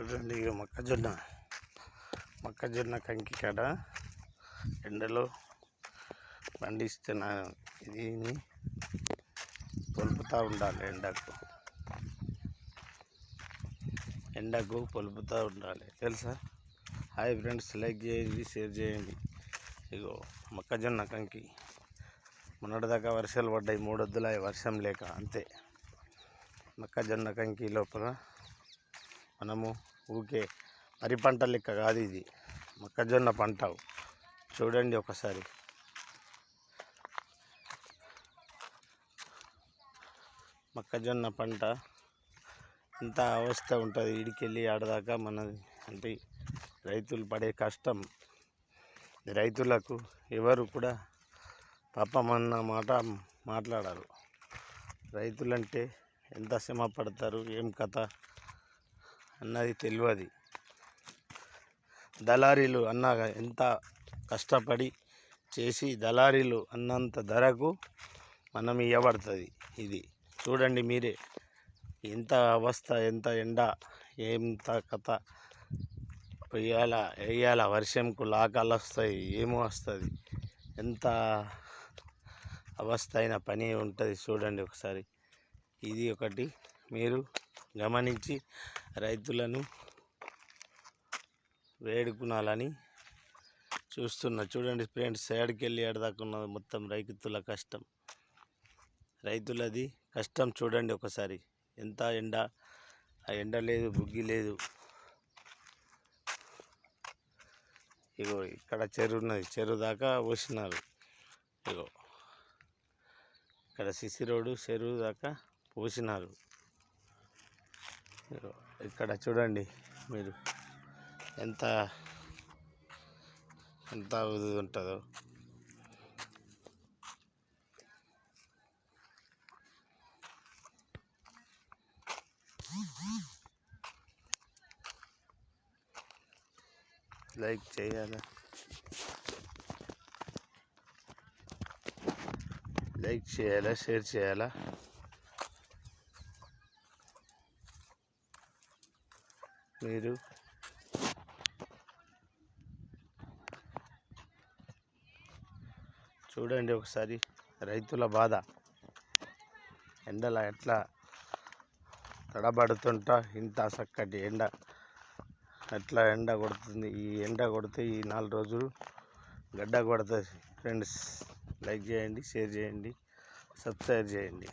చూడండి ఇక మొక్కజొన్న. మొక్కజొన్న కంకి కాడ ఎండలో పండిస్తున్న ఇది పొలుపుతూ ఉండాలి ఎండకు. ఎండకు పొలుపుతూ ఉండాలి. తెలుసా? హాయ్ ఫ్రెండ్స్ లైక్ చేయండి షేర్ చేయండి. ఇగో మొక్కజొన్న కంకి. మొన్నటిదాకా వర్షాలు పడ్డాయి మూడొద్దుల వర్షం లేక అంతే. మొక్కజొన్న కంకి లోపల మనము ఊకే వరి పంట లెక్క కాదు ఇది. మొక్కజొన్న పంట. చూడండి ఒకసారి. మొక్కజొన్న పంట. ఇంత అవస్థ ఉంటుంది. ఇడికెళ్ళి ఆడదాకా మన అంటే రైతులు పడే కష్టం. రైతులకు ఎవరు కూడా పాపమన్న మాట మాట్లాడరు. రైతులంటే ఎంత శ్రమ పడతారు? ఏం కథ? అన్నది తెలియదు దళారీలు అన్నాక ఎంత కష్టపడి చేసి దళారీలు అన్నంత ధరకు మనం ఇవ్వబడుతుంది ఇది. చూడండి మీరే ఎంత అవస్థ ఎంత ఎండ ఎంత కథ. వేయాల వేయాల వర్షంకు లాకాలు వస్తాయి ఏమో వస్తుంది. ఎంత అవస్థ అయిన పని ఉంటుంది చూడండి ఒకసారి. ఇది ఒకటి. మీరు గమనించి రైతులను వేడుకునాలని చూస్తున్నా. చూడండి ఫ్రెండ్స్ సైడ్కి వెళ్ళి ఏడదాకున్నది మొత్తం రైతుల కష్టం. రైతులది కష్టం చూడండి ఒకసారి. ఎంత ఎండ? ఆ ఎండ లేదు బుగ్గి లేదు. ఇగో ఇక్కడ చెరువు ఉన్నది. చెరువు దాకా పోసినారు. ఇగో ఇక్కడ సిసి రోడ్డు చెరువు దాకా పోసినారు. ఇక్కడ చూడండి మీరు ఎంత ఎంత ఇది ఉంటుందో. లైక్ చేయాలా. లైక్ చేయాలా షేర్ చేయాలా? మీరు? చూడండి ఒకసారి రైతుల బాధ. ఎండల ఎట్లా తడబడుతుంటా ఇంత చక్కటి ఎండ. ఎట్లా ఎండ కొడుతుంది? ఈ ఎండ కొడితే ఈ నాలుగు రోజులు గడ్డ కొడుతుంది. ఫ్రెండ్స్ లైక్ చేయండి షేర్ చేయండి సబ్స్క్రైబ్ చేయండి.